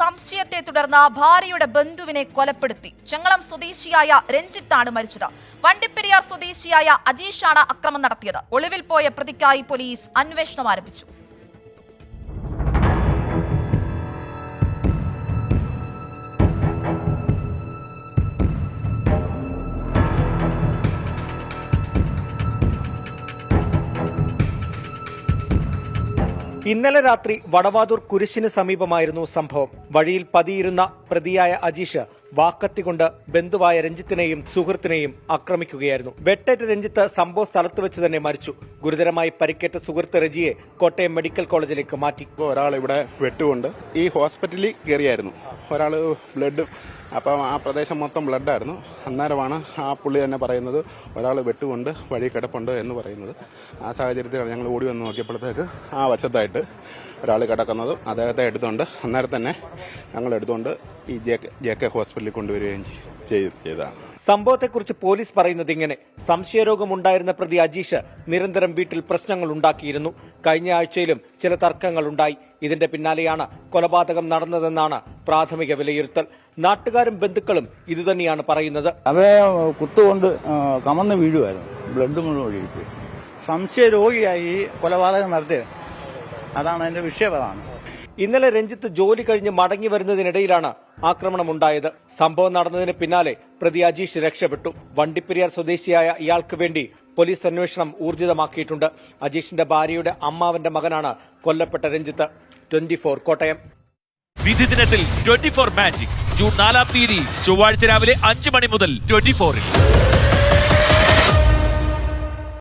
സംശയത്തെ തുടർന്ന് ഭാര്യയുടെ ബന്ധുവിനെ കൊലപ്പെടുത്തി. ചെങ്ങളം സ്വദേശിയായ രഞ്ജിത്താണ് മരിച്ചത്. വണ്ടിപ്പെരിയാർ സ്വദേശിയായ അജീഷാണ് അക്രമം നടത്തിയത്. ഒളിവിൽ പോയ പ്രതിക്കായി പോലീസ് അന്വേഷണം ആരംഭിച്ചു. ഇന്നലെ രാത്രി വടവാതൂർ കുരിശിന് സമീപമായിരുന്നു സംഭവം. വഴിയിൽ പതിയിരുന്ന പ്രതിയായ അജീഷ് വാക്കത്തി കൊണ്ട് ബന്ധുവായ രഞ്ജിത്തിനെയും സുഹൃത്തിനെയും ആക്രമിക്കുകയായിരുന്നു. വെട്ടേറ്റ രഞ്ജിത്ത് സംഭവ സ്ഥലത്ത് വെച്ച് തന്നെ മരിച്ചു. ഗുരുതരമായി പരിക്കേറ്റ സുഹൃത്ത് റജിയെ കോട്ടയം മെഡിക്കൽ കോളേജിലേക്ക് മാറ്റി. ഒരാൾ ഇവിടെ വെട്ടുകൊണ്ട് ഈ ഹോസ്പിറ്റലിൽ കയറിയായിരുന്നു. ഒരാൾ ബ്ലഡ് അപ്പം ആ പ്രദേശം മൊത്തം ബ്ലഡായിരുന്നു. അന്നേരമാണ് ആ പുള്ളി തന്നെ പറയുന്നത് ഒരാൾ വെട്ടുകൊണ്ട് വഴി കിടപ്പുണ്ട് എന്ന് പറയുന്നത്. ആ സാഹചര്യത്തിൽ ഞങ്ങൾ ഓടി വന്ന് നോക്കിയപ്പോഴത്തേക്ക് ആ വശത്തായിട്ട് ഒരാൾ കിടക്കുന്നതും അദ്ദേഹത്തെ എടുത്തുകൊണ്ട് അന്നേരം തന്നെ ഞങ്ങൾ എടുത്തുകൊണ്ട് ഈ ജെ കെ ജെ കെ ഹോസ്പിറ്റലിൽ കൊണ്ടുവരികയും ചെയ്- ചെയ്തതാണ്. സംഭവത്തെക്കുറിച്ച് പോലീസ് പറയുന്നത് ഇങ്ങനെ. സംശയരോഗമുണ്ടായിരുന്ന പ്രതി അജീഷ് നിരന്തരം വീട്ടിൽ പ്രശ്നങ്ങൾ ഉണ്ടാക്കിയിരുന്നു. കഴിഞ്ഞ ആഴ്ചയിലും ചില തർക്കങ്ങൾ ഉണ്ടായി. ഇതിന്റെ പിന്നാലെയാണ് കൊലപാതകം നടന്നതെന്നാണ് പ്രാഥമിക വിലയിരുത്തൽ. നാട്ടുകാരും ബന്ധുക്കളും ഇതുതന്നെയാണ് പറയുന്നത്. അവയെ കുത്തുകൊണ്ട് കമന്ന് വീഴുമായിരുന്നു ബ്ലഡ് മുഴുവൻ ഒഴുകിപ്പോയി. സംശയ രോഗിയായി കൊലപാതകം നടത്തിയത്. അതാണ് അതിന്റെ വിഷയം അതാണ് ഇന്നലെ രഞ്ജിത്ത് ജോലി കഴിഞ്ഞ് മടങ്ങി വരുന്നതിനിടയിലാണ് ആക്രമണം ആക്രമണമുണ്ടായത്. സംഭവം നടന്നതിന് പിന്നാലെ പ്രതി അജീഷ് രക്ഷപ്പെട്ടു. വണ്ടിപ്പെരിയാർ സ്വദേശിയായ ഇയാൾക്ക് വേണ്ടി പോലീസ് അന്വേഷണം ഊർജിതമാക്കിയിട്ടുണ്ട്. അജീഷിന്റെ ഭാര്യയുടെ അമ്മാവന്റെ മകനാണ് കൊല്ലപ്പെട്ട രഞ്ജിത്ത്. Twenty four Kottayam. വിധി ദിനത്തിൽ ട്വന്റി ഫോർ മാജിക്. ജൂൺ നാലാം തീയതി ചൊവ്വാഴ്ച രാവിലെ അഞ്ച് മണി മുതൽ ട്വന്റി ഫോറിൽ